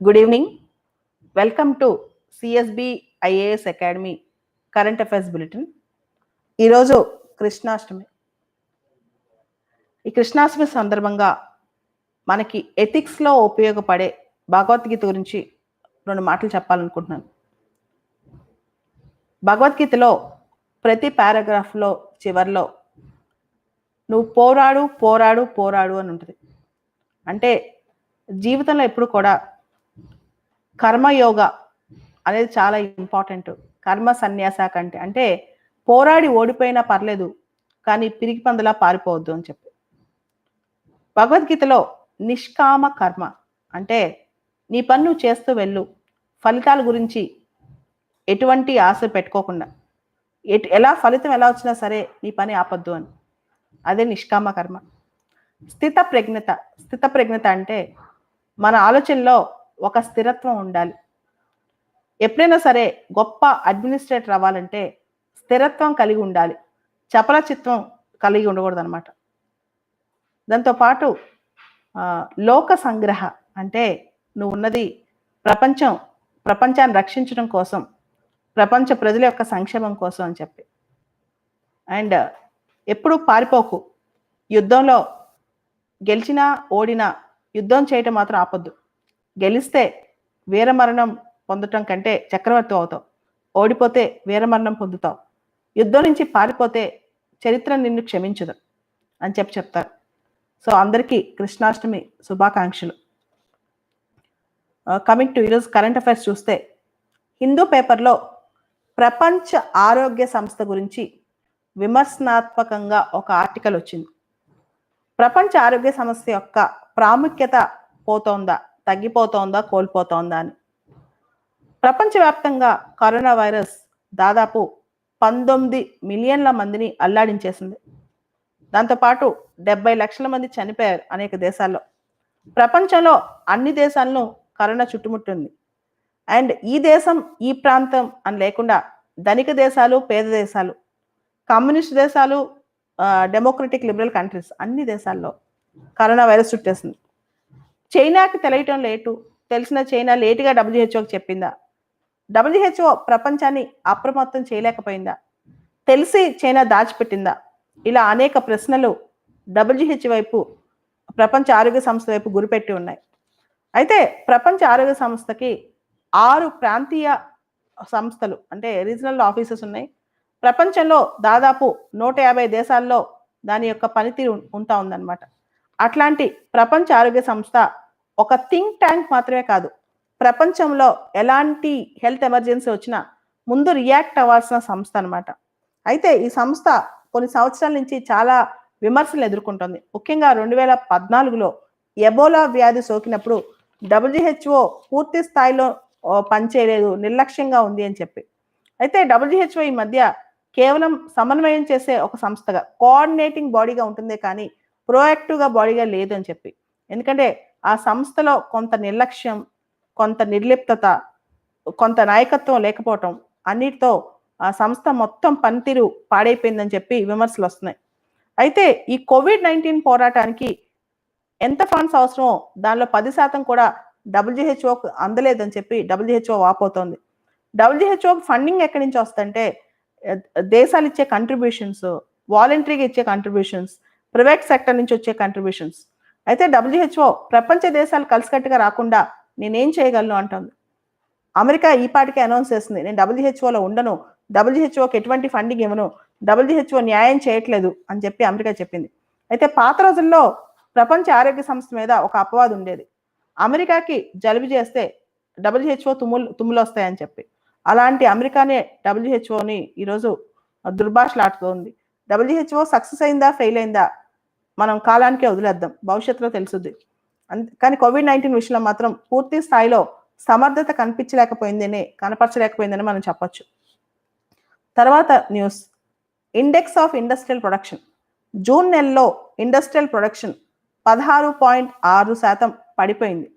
Good evening welcome to CSB IAS academy current affairs bulletin ఈరోజు కృష్ణాష్టమి. ఈ కృష్ణాష్టమి సందర్భంగా మనకి ఎథిక్స్లో ఉపయోగపడే భగవద్గీత గురించి రెండు మాటలు చెప్పాలనుకుంటున్నాను. భగవద్గీతలో ప్రతి పారాగ్రాఫ్లో చివర్లో నువ్వు పోరాడు పోరాడు పోరాడు అని ఉంటుంది. అంటే జీవితంలో ఎప్పుడు కూడా కర్మయోగ అనేది చాలా ఇంపార్టెంట్. కర్మ సన్యాస కంటే. అంటే పోరాడి ఓడిపోయినా పర్లేదు కానీ పిరికి పందులా పారిపోవద్దు అని చెప్పి. భగవద్గీతలో నిష్కామ కర్మ. అంటే నీ పన్ను చేస్తూ వెళ్ళు. ఫలితాల గురించి ఎటువంటి ఆశ పెట్టుకోకుండా. ఎటు ఎలా ఫలితం ఎలా వచ్చినా సరే నీ పని ఆపద్దు అని. అదే నిష్కామ కర్మ. స్థిత ప్రజ్ఞత స్థిత ప్రజ్ఞత అంటే మన ఆలోచనలో ఒక స్థిరత్వం ఉండాలి. ఎప్పుడైనా సరే గొప్ప అడ్మినిస్ట్రేటర్ అవ్వాలంటే స్థిరత్వం కలిగి ఉండాలి. చపల చిత్వం కలిగి ఉండకూడదు అనమాట దాంతోపాటు లోక సంగ్రహ అంటే నువ్వు ఉన్నది ప్రపంచం ప్రపంచాన్ని రక్షించడం కోసం ప్రపంచ ప్రజల యొక్క సంక్షేమం కోసం అని చెప్పి. అండ్ ఎప్పుడు పారిపోకు. యుద్ధంలో గెలిచినా ఓడినా యుద్ధం చేయటం మాత్రం ఆపొద్దు. గెలిస్తే వీరమరణం పొందటం కంటే చక్రవర్తి అవుతావు. ఓడిపోతే వీరమరణం పొందుతావు. యుద్ధం నుంచి పారిపోతే చరిత్ర నిన్ను క్షమించదు అని చెప్పి చెప్తారు. సో అందరికీ కృష్ణాష్టమి శుభాకాంక్షలు. Uh, కమింగ్ టు ఈరోజు కరెంట్ అఫైర్స్ చూస్తే హిందూ పేపర్లో ప్రపంచ ఆరోగ్య సంస్థ గురించి విమర్శనాత్మకంగా ఒక ఆర్టికల్ వచ్చింది. ప్రపంచ ఆరోగ్య సంస్థ యొక్క ప్రాముఖ్యత పోతోందా? తగ్గిపోతోందా కోల్పోతోందా అని. ప్రపంచవ్యాప్తంగా కరోనా వైరస్ దాదాపు పంతొమ్మిది మిలియన్ల మందిని అల్లాడించేసింది. దాంతోపాటు డెబ్బై లక్షల మంది చనిపోయారు అనేక దేశాల్లో. ప్రపంచంలో అన్ని దేశాలను కరోనా చుట్టుముట్టింది. అండ్ ఈ దేశం ఈ ప్రాంతం అని లేకుండా ధనిక దేశాలు పేద దేశాలు కమ్యూనిస్ట్ దేశాలు డెమోక్రటిక్ లిబరల్ కంట్రీస్ అన్ని దేశాల్లో కరోనా వైరస్ చుట్టేసింది. చైనాకి తెలియటం లేటు. తెలిసిన చైనా లేటుగా డబ్ల్యూహెచ్ఓకి చెప్పిందా? డబ్ల్యూహెచ్ఓ ప్రపంచాన్ని అప్రమత్తం చేయలేకపోయిందా? తెలిసి చైనా దాచిపెట్టిందా? ఇలా అనేక ప్రశ్నలు డబ్ల్యూహెచ్ వైపు ప్రపంచ ఆరోగ్య సంస్థ వైపు గురిపెట్టి ఉన్నాయి. అయితే ప్రపంచ ఆరోగ్య సంస్థకి ఆరు ప్రాంతీయ సంస్థలు అంటే రీజనల్ ఆఫీసెస్ ఉన్నాయి. ప్రపంచంలో దాదాపు నూట యాభై దేశాల్లో దాని యొక్క పనితీరు ఉంటా ఉందన్నమాట. అట్లాంటి ప్రపంచ ఆరోగ్య సంస్థ ఒక థింక్ ట్యాంక్ మాత్రమే కాదు ప్రపంచంలో ఎలాంటి హెల్త్ ఎమర్జెన్సీ వచ్చినా ముందు రియాక్ట్ అవ్వాల్సిన సంస్థ అనమాట అయితే ఈ సంస్థ కొన్ని సంవత్సరాల నుంచి చాలా విమర్శలు ఎదుర్కొంటుంది. ముఖ్యంగా రెండు వేల పద్నాలుగులో ఎబోలా వ్యాధి సోకినప్పుడు డబ్ల్యూహెచ్ఓ పూర్తి స్థాయిలో పనిచేయలేదు నిర్లక్ష్యంగా ఉంది అని చెప్పి. అయితే డబ్ల్యూహెచ్ఓ ఈ మధ్య కేవలం సమన్వయం చేసే ఒక సంస్థగా కోఆర్డినేటింగ్ బాడీగా ఉంటుందే కానీ ప్రోయాక్టివ్గా బాడీగా లేదు అని చెప్పి. ఎందుకంటే ఆ సంస్థలో కొంత నిర్లక్ష్యం కొంత నిర్లిప్తత కొంత నాయకత్వం లేకపోవటం అన్నిటితో ఆ సంస్థ మొత్తం పనితీరు పాడైపోయిందని చెప్పి విమర్శలు వస్తున్నాయి. అయితే ఈ కోవిడ్ నైన్టీన్ పోరాటానికి ఎంత ఫండ్స్ అవసరమో దానిలో పది శాతం కూడా డబ్ల్యూహెచ్ఓకు అందలేదని చెప్పి డబ్ల్యూహెచ్ఓ వాపోతోంది. డబ్ల్యూహెచ్ఓకి ఫండింగ్ ఎక్కడి నుంచి వస్తుందంటే దేశాలు ఇచ్చే కంట్రిబ్యూషన్స్ వాలంటరీగా ఇచ్చే కంట్రిబ్యూషన్స్ ప్రైవేట్ సెక్టర్ నుంచి వచ్చే కంట్రిబ్యూషన్స్ అయితే డబ్ల్యూహెచ్ఓ ప్రపంచ దేశాలు కలిసికట్టుగా రాకుండా నేనేం చేయగలను అంటుంది. అమెరికా ఈ పాటికే అనౌన్స్ చేస్తుంది నేను డబ్ల్యూహెచ్ఓలో ఉండను డబ్ల్యూహెచ్ఓకి ఎటువంటి ఫండింగ్ ఇవ్వను డబ్ల్యూహెచ్ఓ న్యాయం చేయట్లేదు అని చెప్పి అమెరికా చెప్పింది. అయితే పాత రోజుల్లో ప్రపంచ ఆరోగ్య సంస్థ మీద ఒక అపవాదం ఉండేది. అమెరికాకి జలుబు చేస్తే డబ్ల్యూహెచ్ఓ తుమ్ములు తుమ్ములు వస్తాయని చెప్పి. అలాంటి అమెరికానే డబ్ల్యూహెచ్ఓని ఈరోజు దుర్భాషలాడుతోంది. డబ్ల్యూహెచ్ఓ సక్సెస్ అయిందా ఫెయిల్ అయిందా మనం కాలానికే వదిలేద్దాం. భవిష్యత్తులో తెలుసుద్ది. కానీ కోవిడ్ నైన్టీన్ విషయంలో మాత్రం పూర్తి స్థాయిలో సమర్థత కనిపించలేకపోయిందని కనపరచలేకపోయిందని మనం చెప్పొచ్చు. తర్వాత news. Index of industrial production. June నెలలో ఇండస్ట్రియల్ ప్రొడక్షన్ పదహారు పాయింట్ ఆరు శాతం పడిపోయింది.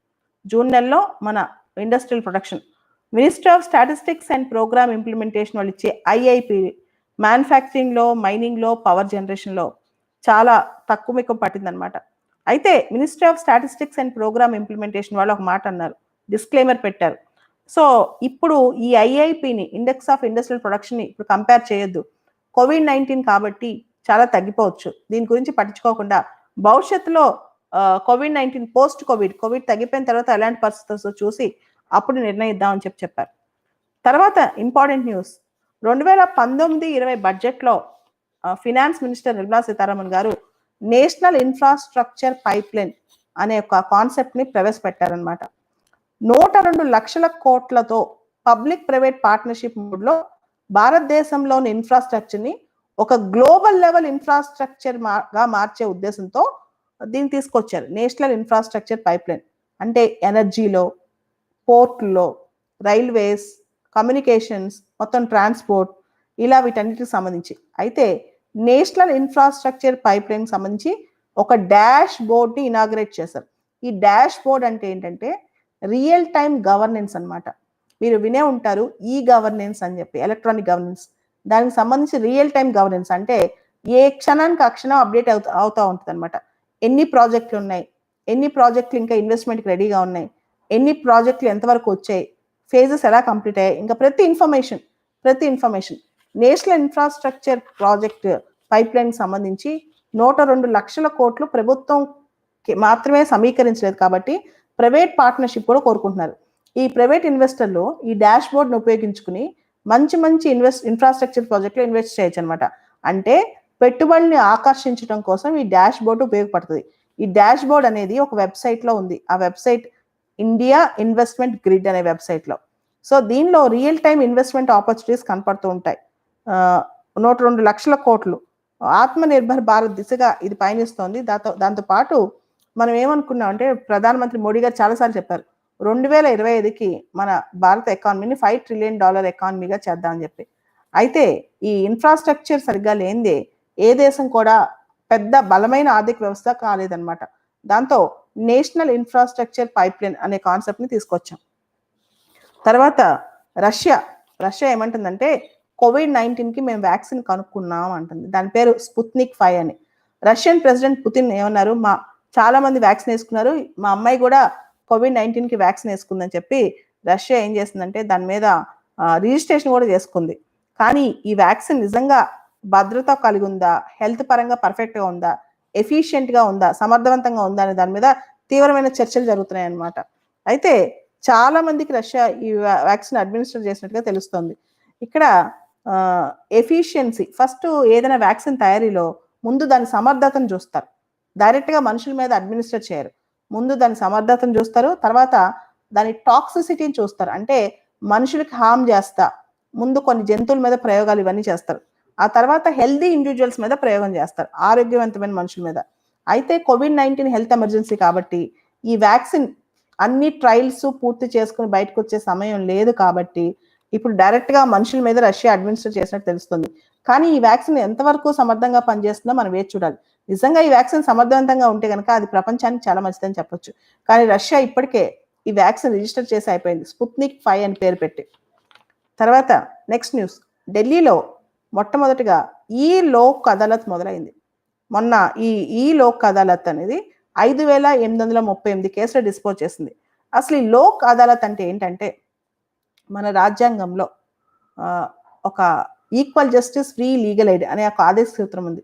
జూన్ నెలలో మన industrial production. Ministry of statistics and programme implementation వాళ్ళు ఇచ్చే ఐఐపి మ్యానుఫ్యాక్చరింగ్లో మైనింగ్లో పవర్ జనరేషన్లో చాలా తక్కువ మిక్కం పట్టిందనమాట. అయితే ministry of statistics and programme implementation వాళ్ళు ఒక మాట అన్నారు. డిస్క్లైమర్ పెట్టారు. సో ఇప్పుడు ఈ ఐఐపిని ఇండెక్స్ ఆఫ్ ఇండస్ట్రియల్ ప్రొడక్షన్ని ఇప్పుడు కంపేర్ చేయొద్దు. కోవిడ్ నైన్టీన్ కాబట్టి చాలా తగ్గిపోవచ్చు. దీని గురించి పట్టించుకోకుండా భవిష్యత్తులో Covid nineteen post Covid Covid తగ్గిపోయిన తర్వాత ఎలాంటి పరిస్థితులు చూసి అప్పుడు నిర్ణయిద్దామని చెప్పి చెప్పారు. తర్వాత ఇంపార్టెంట్ న్యూస్. రెండు వేల పంతొమ్మిది ఇరవై బడ్జెట్లో ఫినాన్స్ మినిస్టర్ నిర్మలా సీతారామన్ గారు నేషనల్ ఇన్ఫ్రాస్ట్రక్చర్ పైప్ లైన్ అనే ఒక కాన్సెప్ట్ని ప్రవేశపెట్టారనమాట నూట రెండు లక్షల కోట్లతో పబ్లిక్ ప్రైవేట్ పార్ట్నర్షిప్ మోడ్లో భారతదేశంలోని ఇన్ఫ్రాస్ట్రక్చర్ని ఒక గ్లోబల్ లెవెల్ ఇన్ఫ్రాస్ట్రక్చర్గా మార్చే ఉద్దేశంతో దీన్ని తీసుకొచ్చారు. నేషనల్ ఇన్ఫ్రాస్ట్రక్చర్ పైప్ లైన్ అంటే ఎనర్జీలో పోర్ట్లో రైల్వేస్ కమ్యూనికేషన్స్ మొత్తం ట్రాన్స్పోర్ట్ ఇలా వీటన్నిటికి సంబంధించి. అయితే నేషనల్ ఇన్ఫ్రాస్ట్రక్చర్ పైప్ లైన్ సంబంధించి ఒక డాష్ బోర్డ్ని ఇనాగ్రేట్ చేశారు. ఈ డాష్ బోర్డ్ అంటే ఏంటంటే రియల్ టైమ్ గవర్నెన్స్ అనమాట మీరు వినే ఉంటారు ఈ గవర్నెన్స్ అని చెప్పి ఎలక్ట్రానిక్ గవర్నెన్స్. దానికి సంబంధించి రియల్ టైమ్ గవర్నెన్స్ అంటే ఏ క్షణానికి ఆ క్షణం అప్డేట్ అవుతా అవుతూ ఉంటుంది అనమాట ఎన్ని ప్రాజెక్టులు ఉన్నాయి? ఎన్ని ప్రాజెక్టులు ఇంకా ఇన్వెస్ట్మెంట్కి రెడీగా ఉన్నాయి? ఎన్ని ప్రాజెక్టులు ఎంతవరకు వచ్చాయి? ఫేజెస్ ఎలా కంప్లీట్ అయ్యాయి? ఇంకా ప్రతి ఇన్ఫర్మేషన్ ప్రతి information national infrastructure project pipeline సంబంధించి నూట రెండు లక్షల కోట్లు ప్రభుత్వం మాత్రమే సమీకరించలేదు కాబట్టి ప్రైవేట్ పార్ట్నర్షిప్ కూడా కోరుకుంటున్నారు. ఈ ప్రైవేట్ ఇన్వెస్టర్లు ఈ డాష్ బోర్డ్ను ఉపయోగించుకుని మంచి మంచి ఇన్వెస్ట్ ఇన్ఫ్రాస్ట్రక్చర్ ప్రాజెక్ట్లో ఇన్వెస్ట్ చేయొచ్చు అనమాట అంటే పెట్టుబడిని ఆకర్షించడం కోసం ఈ డాష్ బోర్డు ఉపయోగపడుతుంది. ఈ డాష్ బోర్డ్ అనేది ఒక వెబ్సైట్లో ఉంది. ఆ వెబ్సైట్ ఇండియా ఇన్వెస్ట్మెంట్ గ్రిడ్ అనే వెబ్సైట్లో. సో దీనిలో రియల్ టైమ్ ఇన్వెస్ట్మెంట్ ఆపర్చునిటీస్ కనపడుతూ ఉంటాయి. నూట రెండు లక్షల కోట్లు. ఆత్మనిర్భర్ భారత్ దిశగా ఇది పయనిస్తోంది. దాంతో దాంతో పాటు మనం ఏమనుకున్నాం అంటే ప్రధానమంత్రి మోడీ గారు చాలాసార్లు చెప్పారు. రెండు వేల ఇరవై ఐదుకి మన భారత ఎకానమీని ఫైవ్ ట్రిలియన్ డాలర్ ఎకానమీగా చేద్దామని చెప్పి. అయితే ఈ ఇన్ఫ్రాస్ట్రక్చర్ సరిగ్గా లేనిదే ఏ దేశం కూడా పెద్ద బలమైన ఆర్థిక వ్యవస్థ కాలేదన్నమాట. దాంతో నేషనల్ ఇన్ఫ్రాస్ట్రక్చర్ పైప్ లైన్ అనే కాన్సెప్ట్ని తీసుకొచ్చాం. తర్వాత రష్యా రష్యా ఏమంటుందంటే కోవిడ్ నైన్టీన్కి మేము వ్యాక్సిన్ కనుక్కున్నాం అంటుంది. దాని పేరు స్పుత్నిక్ ఫైవ్ అని. రష్యన్ ప్రెసిడెంట్ పుతిన్ ఏమన్నారు? మా చాలా మంది వ్యాక్సిన్ వేసుకున్నారు. మా అమ్మాయి కూడా కోవిడ్ నైన్టీన్కి వ్యాక్సిన్ వేసుకుందని చెప్పి రష్యా ఏం చేసిందంటే దాని మీద రిజిస్ట్రేషన్ కూడా చేసుకుంది. కానీ ఈ వ్యాక్సిన్ నిజంగా భద్రత కలిగి ఉందా? హెల్త్ పరంగా పర్ఫెక్ట్గా ఉందా? ఎఫిషియెంట్గా ఉందా? సమర్థవంతంగా ఉందా? అనే దాని మీద తీవ్రమైన చర్చలు జరుగుతున్నాయి అన్నమాట అయితే చాలా మందికి రష్యా ఈ వ్యాక్సిన్ అడ్మినిస్టర్ చేసినట్టుగా తెలుస్తుంది. ఇక్కడ ఎఫిషియన్సీ ఫస్ట్ ఏదైనా వ్యాక్సిన్ తయారీలో ముందు దాని సమర్థతను చూస్తారు. డైరెక్ట్గా మనుషుల మీద అడ్మినిస్టర్ చేయరు. ముందు దాని సమర్థతను చూస్తారు తర్వాత దాని టాక్సిసిటీని చూస్తారు. అంటే మనుషులకి హామ్ చేస్తా ముందు కొన్ని జంతువుల మీద ప్రయోగాలు ఇవన్నీ చేస్తారు. ఆ తర్వాత హెల్దీ ఇండివిజువల్స్ మీద ప్రయోగం చేస్తారు ఆరోగ్యవంతమైన మనుషుల మీద. అయితే కోవిడ్ నైన్టీన్ హెల్త్ ఎమర్జెన్సీ కాబట్టి ఈ వ్యాక్సిన్ అన్ని ట్రయల్స్ పూర్తి చేసుకుని బయటకు వచ్చే సమయం లేదు కాబట్టి ఇప్పుడు డైరెక్ట్గా మనుషుల మీద రష్యా అడ్మినిస్టర్ చేసినట్టు తెలుస్తుంది. కానీ ఈ వ్యాక్సిన్ ఎంతవరకు సమర్థంగా పనిచేస్తుందో మనం వేచి చూడాలి. నిజంగా ఈ వ్యాక్సిన్ సమర్థవంతంగా ఉంటే కనుక అది ప్రపంచానికి చాలా మంచిదని చెప్పొచ్చు. కానీ రష్యా ఇప్పటికే ఈ వ్యాక్సిన్ రిజిస్టర్ చేసి అయిపోయింది. స్పుత్నిక్ ఫైవ్ అని పేరు పెట్టి. తర్వాత నెక్స్ట్ న్యూస్ ఢిల్లీలో మొట్టమొదటిగా ఈ లోక్ అదాలత్ మొదలైంది. మొన్న ఈ ఈ లోక్ అదాలత్ అనేది ఐదు వేల ఎనిమిది వందల ముప్పై ఎనిమిది కేసులు డిస్పోజ్ చేసింది. అసలు ఈ లోక్ అదాలత్ అంటే ఏంటంటే మన రాజ్యాంగంలో ఒక equal justice free legal aid అనే ఒక ఆదేశ సూత్రం ఉంది.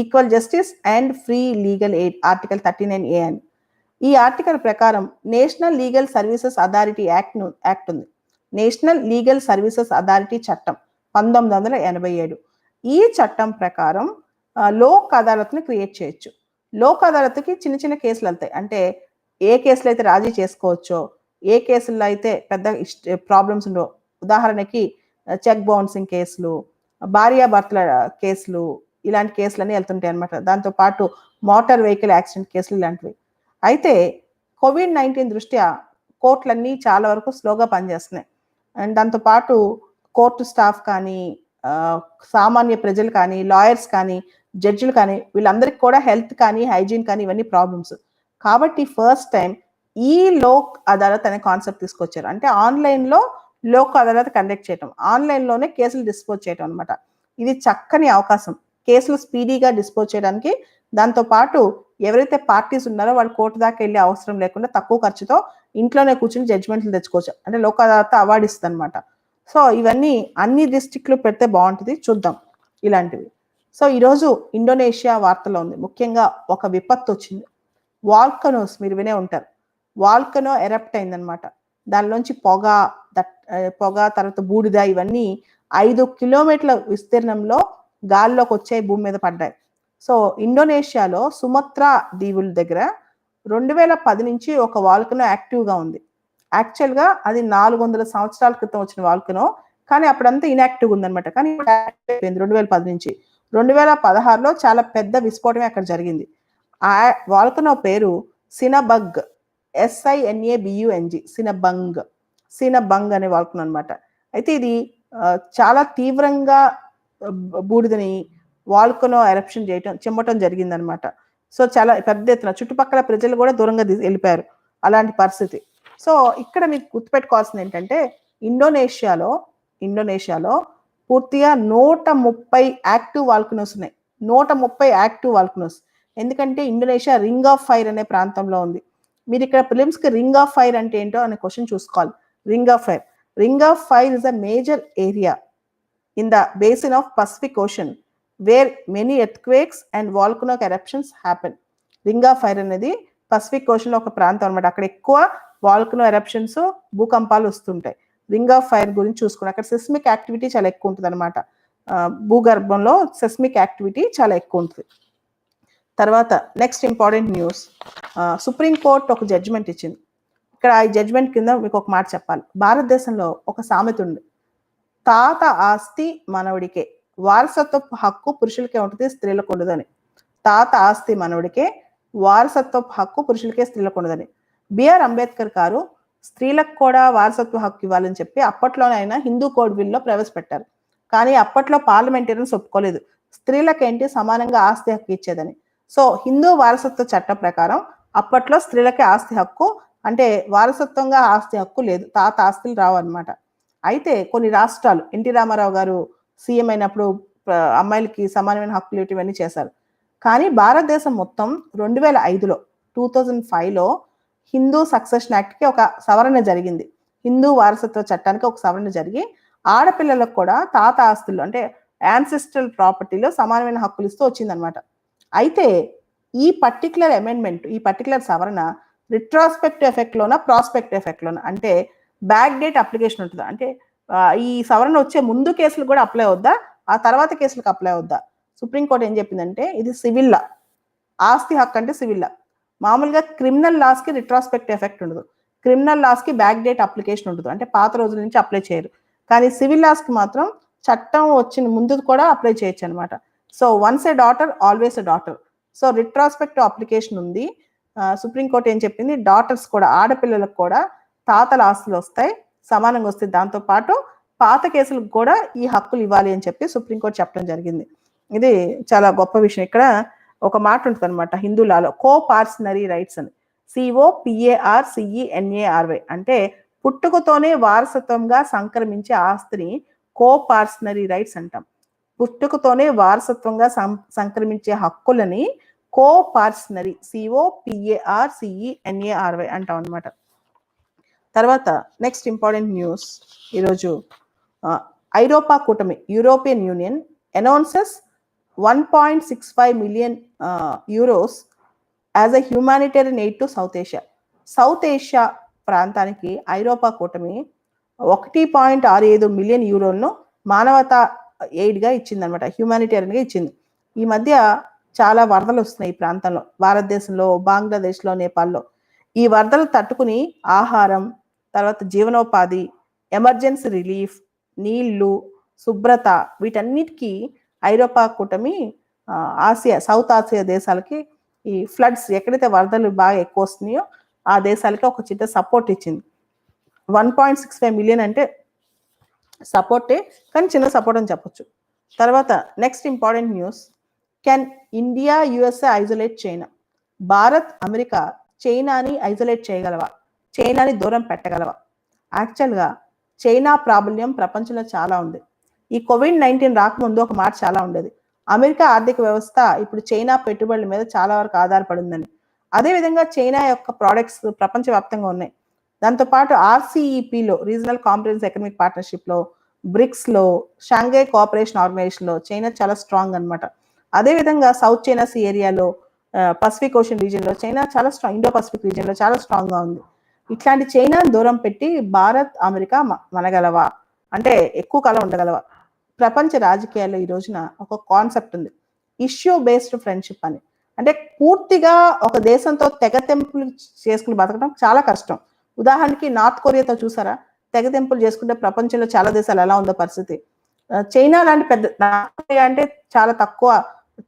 Equal justice and free legal aid article thirty nine A అని. ఈ ఆర్టికల్ ప్రకారం national legal services authority act act ఉంది. నేషనల్ లీగల్ సర్వీసెస్ అథారిటీ చట్టం పంతొమ్మిది వందల ఎనభై ఏడు. ఈ చట్టం ప్రకారం లోక్ అదాలత్ని క్రియేట్ చేయొచ్చు. లోక్ అదాలత్కి చిన్న చిన్న కేసులు వెళ్తాయి. అంటే ఏ కేసులు అయితే రాజీ చేసుకోవచ్చో ఏ కేసుల్లో అయితే పెద్ద ప్రాబ్లమ్స్ ఉండవు ఉదాహరణకి చెక్ బౌన్సింగ్ కేసులు భార్యాభర్తల కేసులు ఇలాంటి కేసులన్నీ వెళ్తుంటాయి అనమాట దాంతో పాటు మోటార్ వెహికల్ యాక్సిడెంట్ కేసులు ఇలాంటివి. అయితే కోవిడ్ నైన్టీన్ దృష్ట్యా కోర్టులన్నీ చాలా వరకు స్లోగా పనిచేస్తున్నాయి. అండ్ దాంతోపాటు కోర్టు స్టాఫ్ కానీ సామాన్య ప్రజలు కానీ లాయర్స్ కానీ జడ్జిలు కానీ వీళ్ళందరికీ కూడా హెల్త్ కానీ హైజీన్ కానీ ఇవన్నీ ప్రాబ్లమ్స్ కాబట్టి ఫస్ట్ టైం ఈ లోక్ అదాలత్ అనే కాన్సెప్ట్ తీసుకొచ్చారు. అంటే ఆన్లైన్లో లోక్ అదాలత్ కండక్ట్ చేయటం. ఆన్లైన్లోనే కేసులు డిస్పోజ్ చేయటం అనమాట ఇది చక్కని అవకాశం. కేసులు స్పీడీగా డిస్పోజ్ చేయడానికి దాంతో పాటు ఎవరైతే పార్టీస్ ఉన్నారో వాళ్ళు కోర్టు దాకా వెళ్ళే అవసరం లేకుండా తక్కువ ఖర్చుతో ఇంట్లోనే కూర్చుని జడ్జిమెంట్లు తెచ్చుకోవచ్చు. అంటే లోక్ అదాలత్ అవార్డు ఇస్తుంది అనమాట సో ఇవన్నీ అన్ని డిస్టిక్లు పెడితే బాగుంటుంది. చూద్దాం ఇలాంటివి. సో ఈరోజు ఇండోనేషియా వార్తలో ఉంది. ముఖ్యంగా ఒక విపత్తు వచ్చింది. వాల్కనోస్ మీరు వినే ఉంటారు. వాల్కనో ఎరప్ట్ అయిందనమాట దానిలోంచి పొగ దట్ పొగ తర్వాత బూడిద ఇవన్నీ ఐదు కిలోమీటర్ల విస్తీర్ణంలో గాల్లోకి వచ్చాయి భూమి మీద పడ్డాయి. సో ఇండోనేషియాలో సుమత్రా దీవుల దగ్గర రెండు వేల పది నుంచి ఒక వాల్కనో యాక్టివ్గా ఉంది. యాక్చువల్గా అది నాలుగు వందల సంవత్సరాల క్రితం వచ్చిన వాల్కనో కానీ అప్పుడంతా ఇన్యాక్టివ్ ఉందన్నమాట. కానీ రెండు వేల పది నుంచి. రెండు వేల పదహారులో చాలా పెద్ద విస్ఫోటమే అక్కడ జరిగింది. ఆ వాల్కనో పేరు సినబగ్. ఎస్ఐఎన్ఏబియుఎన్జి సినబంగ్ సినబంగ్ అనే వాల్కనో అనమాట అయితే ఇది చాలా తీవ్రంగా బూడిదని వాల్కనో ఎరప్షన్ చేయటం చిమ్మటం జరిగిందనమాట సో చాలా పెద్ద ఎత్తున చుట్టుపక్కల ప్రజలు కూడా దూరంగా వెళ్ళిపోయారు అలాంటి పరిస్థితి. సో ఇక్కడ మీకు గుర్తుపెట్టుకోవాల్సింది ఏంటంటే ఇండోనేషియాలో ఇండోనేషియాలో పూర్తిగా నూట ముప్పై యాక్టివ్ వాల్కనోస్ ఉన్నాయి. నూట ముప్పై యాక్టివ్ వాల్కనోస్. ఎందుకంటే ఇండోనేషియా రింగ్ ఆఫ్ ఫైర్ అనే ప్రాంతంలో ఉంది. మీరు ఇక్కడ ప్రిలిమ్స్కి కి రింగ్ ఆఫ్ ఫైర్ అంటే ఏంటో అనే క్వశ్చన్ చూసుకోవాలి. Ring of fire ring of fire is a major area in the basin of Pacific Ocean where many earthquakes and volcano eruptions happen ring of fire అనేది పసిఫిక్ ఓషన్లో ఒక ప్రాంతం అనమాట అక్కడ ఎక్కువ వాల్కనో ఎరప్షన్స్ భూకంపాలు వస్తుంటాయి. రింగ్ ఆఫ్ ఫైర్ గురించి చూసుకుని అక్కడ సెస్మిక్ యాక్టివిటీ చాలా ఎక్కువ ఉంటుంది అనమాట భూగర్భంలో సెస్మిక్ యాక్టివిటీ చాలా ఎక్కువ ఉంటుంది. తర్వాత next important news supreme court ఒక జడ్జిమెంట్ ఇచ్చింది. ఇక్కడ ఈ జడ్జిమెంట్ కింద మీకు ఒక మాట చెప్పాలి. భారతదేశంలో ఒక సామెత ఉంది. తాత ఆస్తి మనవడికే వారసత్వపు హక్కు పురుషులకే ఉంటుంది స్త్రీలకు ఉండదని. తాత ఆస్తి మనవడికే వారసత్వపు హక్కు పురుషులకే స్త్రీలకు ఉండదని. బిఆర్ అంబేద్కర్ గారు స్త్రీలకు కూడా వారసత్వ హక్కు ఇవ్వాలని చెప్పి అప్పట్లోనే ఆయన హిందూ కోడ్ బిల్లో ప్రవేశపెట్టారు. కానీ అప్పట్లో పార్లమెంటరీన్స్ ఒప్పుకోలేదు. స్త్రీలకేంటి? సమానంగా ఆస్తి హక్కు ఇచ్చేదని. సో హిందూ వారసత్వ చట్టం ప్రకారం అప్పట్లో స్త్రీలకి ఆస్తి హక్కు అంటే వారసత్వంగా ఆస్తి హక్కు లేదు. తాత ఆస్తులు రావు అనమాట అయితే కొన్ని రాష్ట్రాలు ఎన్టీ రామారావు గారు సీఎం అయినప్పుడు అమ్మాయిలకి సమానమైన హక్కులు ఇవన్నీ చేశారు. కానీ భారతదేశం మొత్తం రెండు వేల ఐదులో టూ థౌజండ్ ఫైవ్లో హిందూ సక్సెషన్ యాక్ట్కి ఒక సవరణ జరిగింది. హిందూ వారసత్వ చట్టానికి ఒక సవరణ జరిగి ఆడపిల్లలకు కూడా తాత ఆస్తులు అంటే యాన్సెస్ట్రల్ ప్రాపర్టీలో సమానమైన హక్కులు ఇస్తూ వచ్చిందనమాట అయితే ఈ పర్టికులర్ అమెండ్మెంట్ ఈ పర్టికులర్ సవరణ రిట్రాస్పెక్ట్ ఎఫెక్ట్లోనా ప్రాస్పెక్ట్ ఎఫెక్ట్లోనా అంటే బ్యాక్ డేట్ అప్లికేషన్ ఉంటుందా? అంటే ఈ సవరణ వచ్చే ముందు కేసులు కూడా అప్లై అవుద్దా? ఆ తర్వాత కేసులకు అప్లై అవుద్దా? సుప్రీంకోర్టు ఏం చెప్పిందంటే ఇది సివిల్ లా ఆస్తి హక్కు అంటే సివిల్ లా మామూలుగా క్రిమినల్ లాస్కి రిట్రాస్పెక్ట్ ఎఫెక్ట్ ఉండదు. క్రిమినల్ లాస్కి బ్యాక్ డేట్ అప్లికేషన్ ఉండదు. అంటే పాత రోజుల నుంచి అప్లై చేయరు. కానీ సివిల్ లాస్కి మాత్రం చట్టం వచ్చిన ముందు కూడా అప్లై చేయొచ్చు అనమాట so once a daughter always a daughter so retrospect application ఉంది. సుప్రీంకోర్టు ఏం చెప్పింది? డాటర్స్ కూడా ఆడపిల్లలకు కూడా తాతల ఆస్తులు వస్తాయి. సమానంగా వస్తాయి దాంతో పాటు పాత కేసులకు కూడా ఈ హక్కులు ఇవ్వాలి అని చెప్పి సుప్రీంకోర్టు చెప్పడం జరిగింది. ఇది చాలా గొప్ప విషయం. ఇక్కడ ఒక మాట ఉంటుంది అనమాట హిందూలాలో కో పార్సనరీ రైట్స్ అని. C O P A R C E N A R Y అంటే పుట్టుకతోనే వారసత్వంగా సంక్రమించే ఆస్తిని కో పార్సనరీ రైట్స్ అంటాం. పుట్టుకతోనే వారసత్వంగా సం- సంక్రమించే హక్కులని కో పార్సనరీ సిఓ పిఏఆర్ సిఈఎన్ఏఆర్వై అంటాం అనమాట తర్వాత నెక్స్ట్ ఇంపార్టెంట్ న్యూస్. ఈరోజు ఐరోపా కూటమి European Union announces one point six five million euros as a humanitarian aid to South Asia. South Asia ప్రాంతానికి ఐరోపా కూటమి ఒకటి పాయింట్ ఆరు ఐదు మిలియన్ యూరోలను మానవతా ఎయిడ్గా ఇచ్చిందనమాట హ్యూమానిటేరియన్గా ఇచ్చింది. ఈ మధ్య చాలా వరదలు వస్తున్నాయి ఈ ప్రాంతంలో భారతదేశంలో బంగ్లాదేశ్లో నేపాల్లో. ఈ వరదలు తట్టుకుని ఆహారం తర్వాత జీవనోపాధి ఎమర్జెన్సీ రిలీఫ్ నీళ్ళు శుభ్రత వీటన్నిటికీ ఐరోపా కూటమి ఆసియా సౌత్ ఆసియా దేశాలకి ఈ ఫ్లడ్స్ ఎక్కడైతే వరదలు బాగా ఎక్కువ వస్తున్నాయో ఆ దేశాలకి ఒక చిన్న సపోర్ట్ ఇచ్చింది. One point six five million అంటే సపోర్టే కానీ చిన్న సపోర్ట్ అని చెప్పొచ్చు. తర్వాత next important news. Can India USA isolate China? Bharat America చైనాని isolate చేయగలవా? చైనాని దూరం పెట్టగలవా? యాక్చువల్గా చైనా ప్రాబల్యం ప్రపంచంలో చాలా ఉంది. ఈ కోవిడ్ నైన్టీన్ రాకముందు ఒక మాట చాలా ఉండేది. అమెరికా ఆర్థిక వ్యవస్థ ఇప్పుడు చైనా పెట్టుబడుల మీద చాలా వరకు ఆధారపడిందని. అదేవిధంగా చైనా యొక్క ప్రోడక్ట్స్ ప్రపంచవ్యాప్తంగా ఉన్నాయి. దాంతోపాటు ఆర్సీఈపిలో రీజనల్ కాంప్రహెన్స్ ఎకనామిక్ పార్ట్నర్షిప్లో బ్రిక్స్లో షాంఘై కోఆపరేషన్ ఆర్గనైజేషన్లో చైనా చాలా స్ట్రాంగ్ అనమాట అదేవిధంగా సౌత్ చైనా సీ ఏరియాలో పసిఫిక్ ఓషన్ రీజియన్లో చైనా చాలా స్ట్రాంగ్ ఇండో పసిఫిక్ రీజియన్లో చాలా స్ట్రాంగ్గా ఉంది. ఇట్లాంటి చైనా దూరం పెట్టి భారత్ అమెరికా మ- మనగలవా? అంటే ఎక్కువ కాలం ఉండగలవా? ప్రపంచ రాజకీయాల్లో ఈ రోజున ఒక కాన్సెప్ట్ ఉంది. ఇష్యూ బేస్డ్ ఫ్రెండ్షిప్ అని. అంటే పూర్తిగా ఒక దేశంతో తెగతెంపులు చేసుకుని బతకడం చాలా కష్టం. ఉదాహరణకి నార్త్ కొరియాతో చూసారా? తెగతెంపులు చేసుకుంటే ప్రపంచంలో చాలా దేశాలు ఎలా ఉందో పరిస్థితి. చైనా లాంటి పెద్ద నార్త్ కొరియా అంటే చాలా తక్కువ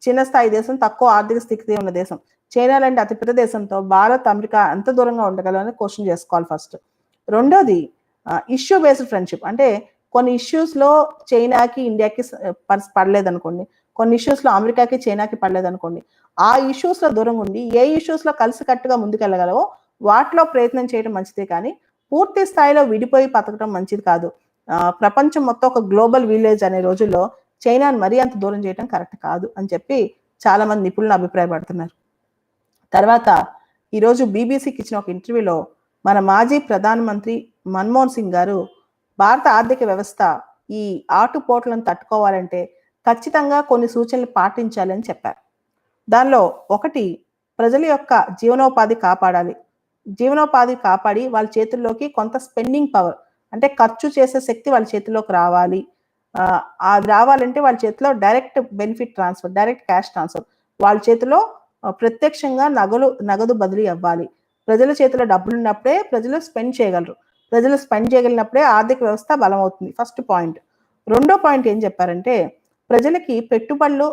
చిన్న స్థాయి దేశం తక్కువ ఆర్థిక స్థితి ఉన్న దేశం. చైనా లాంటి అతిపెద్ద దేశంతో భారత్ అమెరికా ఎంత దూరంగా ఉండగలని క్వశ్చన్ చేసుకోవాలి ఫస్ట్. రెండోది ఇష్యూ బేస్డ్ ఫ్రెండ్షిప్. అంటే కొన్ని ఇష్యూస్లో చైనాకి ఇండియాకి పడలేదు అనుకోండి కొన్ని ఇష్యూస్లో అమెరికాకి చైనాకి పడలేదు అనుకోండి ఆ ఇష్యూస్లో దూరం దూరంగా ఉండి ఏ ఇష్యూస్లో కలిసికట్టుగా ముందుకెళ్ళగలవో వాటిలో ప్రయత్నం చేయడం మంచిదే కానీ పూర్తి స్థాయిలో విడిపోయి బతకడం మంచిది కాదు. ప్రపంచం మొత్తం ఒక గ్లోబల్ విలేజ్ అనే రోజుల్లో చైనాను మరీ అంత దూరం చేయడం కరెక్ట్ కాదు అని చెప్పి చాలా మంది నిపుణులు అభిప్రాయపడుతున్నారు. తర్వాత ఈరోజు బీబీసీకి ఇచ్చిన ఒక ఇంటర్వ్యూలో మన మాజీ ప్రధానమంత్రి మన్మోహన్ సింగ్ గారు భారత ఆర్థిక వ్యవస్థ ఈ ఆటుపోట్లను తట్టుకోవాలంటే ఖచ్చితంగా కొన్ని సూచనలు పాటించాలని చెప్పారు. దానిలో ఒకటి ప్రజల యొక్క జీవనోపాధి కాపాడాలి. జీవనోపాధి కాపాడి వాళ్ళ చేతుల్లోకి కొంత స్పెండింగ్ పవర్ అంటే ఖర్చు చేసే శక్తి వాళ్ళ చేతిలోకి రావాలి. అది రావాలంటే వాళ్ళ చేతిలో direct benefit transfer direct cash transfer వాళ్ళ చేతిలో ప్రత్యక్షంగా నగలు నగదు బదిలీ అవ్వాలి. ప్రజల చేతిలో డబ్బులు ఉన్నప్పుడే ప్రజలు స్పెండ్ చేయగలరు. ప్రజలు స్పెండ్ చేయగలిగినప్పుడే ఆర్థిక వ్యవస్థ బలం అవుతుంది ఫస్ట్ పాయింట్ రెండో పాయింట్ ఏం చెప్పారంటే ప్రజలకి పెట్టుబడులు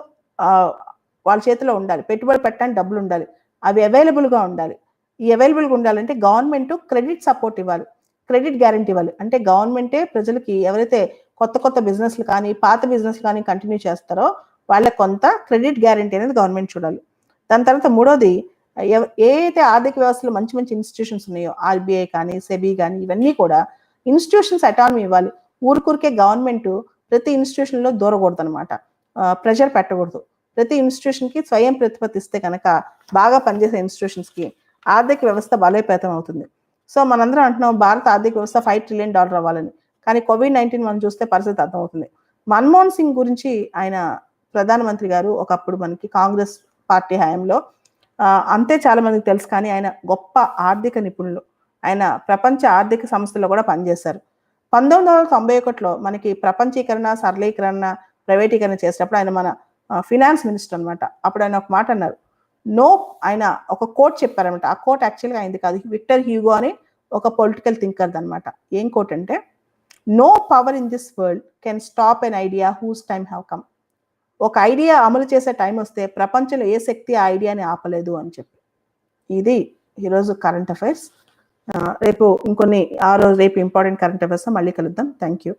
వాళ్ళ చేతిలో ఉండాలి. పెట్టుబడి పెట్టడానికి డబ్బులు ఉండాలి. అవి అవైలబుల్గా ఉండాలి. ఈ అవైలబుల్గా ఉండాలంటే గవర్నమెంట్ క్రెడిట్ సపోర్ట్ ఇవ్వాలి. క్రెడిట్ గ్యారంటీ ఇవ్వాలి. అంటే గవర్నమెంటే ప్రజలకి ఎవరైతే కొత్త కొత్త బిజినెస్లు కానీ పాత బిజినెస్ కానీ కంటిన్యూ చేస్తారో వాళ్ళకి కొంత క్రెడిట్ గ్యారంటీ అనేది గవర్నమెంట్ చూడాలి. దాని తర్వాత మూడోది ఎవ- ఏ అయితే ఆర్థిక వ్యవస్థలో మంచి మంచి ఇన్స్టిట్యూషన్స్ ఉన్నాయో ఆర్బీఐ కానీ సెబీ కానీ ఇవన్నీ కూడా ఇన్స్టిట్యూషన్స్ అటానమీ ఇవ్వాలి. ఊరికూరికే గవర్నమెంట్ ప్రతి ఇన్స్టిట్యూషన్లో దూరకూడదు అనమాట ప్రెషర్ పెట్టకూడదు. ప్రతి ఇన్స్టిట్యూషన్కి స్వయం ప్రతిపత్తి ఇస్తే కనుక బాగా పనిచేసే ఇన్స్టిట్యూషన్స్కి ఆర్థిక వ్యవస్థ బలోపేతం అవుతుంది. సో మనందరం అంటున్నాం భారత ఆర్థిక వ్యవస్థ ఫైవ్ ట్రిలియన్ డాలర్ అవ్వాలని. కానీ కోవిడ్ నైన్టీన్ మనం చూస్తే పరిస్థితి అర్థమవుతుంది. మన్మోహన్ సింగ్ గురించి ఆయన ప్రధానమంత్రి గారు ఒకప్పుడు మనకి కాంగ్రెస్ పార్టీ హయాంలో అంతే చాలా మందికి తెలుసు కానీ ఆయన గొప్ప ఆర్థిక నిపుణులు. ఆయన ప్రపంచ ఆర్థిక సంస్థలో కూడా పనిచేశారు. పంతొమ్మిది వందల తొంభై ఒకటిలో మనకి ప్రపంచీకరణ సరళీకరణ ప్రైవేటీకరణ చేసినప్పుడు ఆయన మన ఫినాన్స్ మినిస్టర్ అనమాట అప్పుడు ఆయన ఒక మాట అన్నారు. నో ఆయన ఒక కోట్ చెప్పారనమాట ఆ కోట్ యాక్చువల్గా అయింది కాదు. విక్టర్ హ్యూగో అని ఒక పొలిటికల్ థింకర్ అనమాట ఏం కోట్ అంటే no power in this world can stop an idea whose time have come. ఒక ఐడియా అమలు చేసే టైం వస్తే ప్రపంచంలో ఏ శక్తి ఆ ఐడియాని ఆపలేదు అని చెప్పి. ఇది ఈరోజు కరెంట్ అఫైర్స్. రేపు ఇంకొన్ని ఆ రోజు రేపు ఇంపార్టెంట్ కరెంట్ అఫైర్స్ మళ్ళీ కలుద్దాం. Thank you